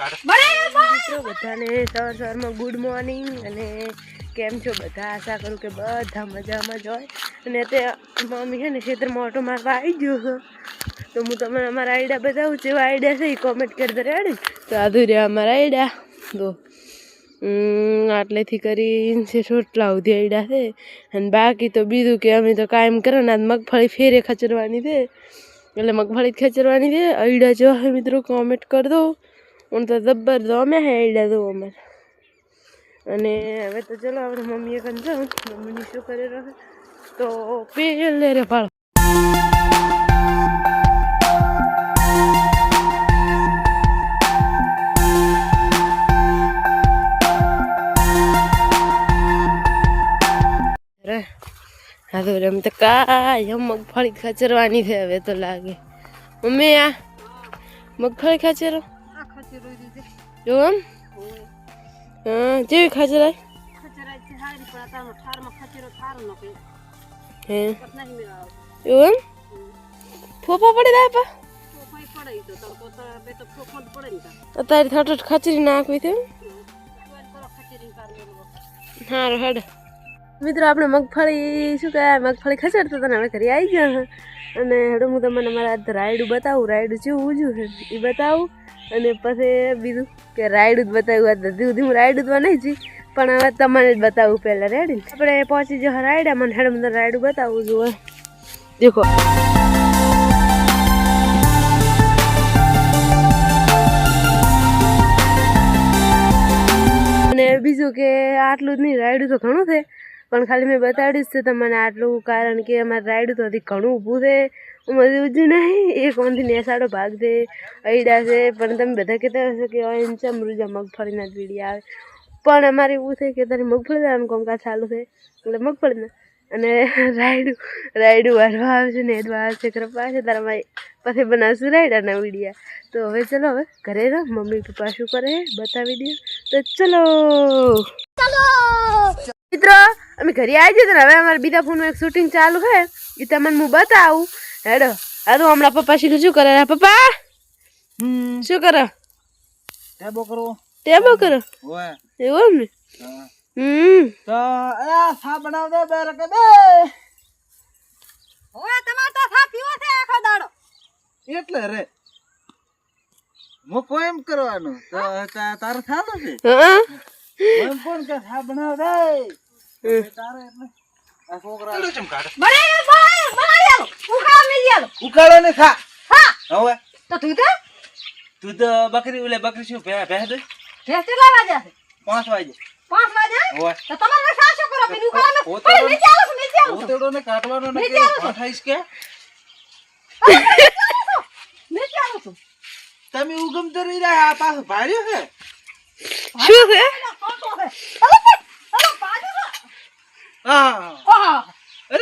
મિત્રો બધાને સવાર સવારમાં ગુડ મોર્નિંગ અને કેમ છો? બધા આશા કરું કે બધા મજામાં જ હોય. અને તે મમ્મી છે ને ખેતરમાં ઓટો મારવા આવી ગયો છે. તો હું તમને અમારા આઈડિયા બતાવું જેવા આઈડિયા છે એ કોમેન્ટ કરી દે રેડી તો આધુ રહ્યા અમારા આઈડિયા તો આટલેથી કરીને છે રોટલા સુધી આઈડિયા છે. અને બાકી તો બીજું કે અમે તો કાયમ કરો ને આજ મગફળી ફેરે ખચરવાની છે. એટલે મગફળી જ ખેંચવાની છે. આઈડિયા જો હે મિત્રો કોમેન્ટ કરી દો. હું તો જબ્બર તો અમે હે આઈડિયા દો અમારે. અને હવે તો ચલો આપણે મમ્મીએ કન જાઉં મમ્મીની શું કરે રહે? તો પેલે રે ભાળ. રે હા તો રમ તો કાયમ મગફળી ખચરવાની છે હવે તો લાગે. મમ્મી, આ મગફળી ખચરો? જો એમ હા જેવી ખચરાય હે એવું એમ ફોફા પડી જાય પા અત્યારે થટ ખચરી નાખવી છે સારું હેડ મિત્રો, આપણે મગફળી, શું કહેવાય? મગફળી ખસેડતા તને હવે ઘરે આવી ગયા છે અને હેડો, હું તમને મારા રાયડું બતાવું. રાયડું જેવું ઊંચું છે, એ બતાવું. અને પછી બીજું કે રાયડું જ બતાવ્યું આ સુધી હું રાયડું તો નહીં જી પણ હવે તમને જ બતાવું પહેલાં રેડી. આપણે પહોંચી જો રાયડા મને હેડો મને રાયડું બતાવું જોઈએ દેખો. અને બીજું કે આટલું જ નહીં, રાયડું તો ઘણું છે. પણ ખાલી મેં બતાડ્યું જ છે તમને આટલું કારણ કે અમારે રાયડું તો હજી ઘણું ઊભું છે. ઉમર ઉજ્યું નહીં. એ ઓનથી નેસાડો ભાગ છે અઈડા છે. પણ તમે બધા કહેતા હશો કે અહીં છે મૃજા મગફળીના જ વીડિયા આવે. પણ અમારે એવું છે કે તારી મગફળી જવાનું કામકાજ ચાલુ છે. એટલે મગફળીના. અને રાયડું રાયડું વારવા આવશે ને એડવા આવશે, કૃપા છે તારા મારી પછી બનાવશું રાયડાના વીડિયા. તો હવે ચલો, હવે ઘરે જાઓ મમ્મી પપ્પા શું કરે બતાવી દે. તો ચલો! મિત્રો અમે ઘરે આવી જઈએ ને હવે અમારે બીજા ફોનનું એક શૂટિંગ ચાલુ છે એ તમને હું બતાવું. હેડો. હા હમણાં પપ્પા શીખું શું કરે પપ્પા? શું કરો? ટેબો કરો ટેબો કરો. એવું ને? હા. હમ. તો એ સા બનાવ દે બે રકે બે. એટલે રે. મો એમ કરવાનું. તો તાર થાલો છે? હા. એમ કોણ કે સા બનાવ દે એ. તારે એટલે. આ છોકરા ઉકાળો ને ખા. હવે? તું તો બકરી ઓલે બકરી શું ભે ભે દે? પાંચ વાગે. ઓય ઓતેડો ને. કાટવાનો ને કે? ભાઠાઈશ કે તમે ઉગમ તો રહી રહ્યા આ ભાર્યો છે. શું 啊！啊！哎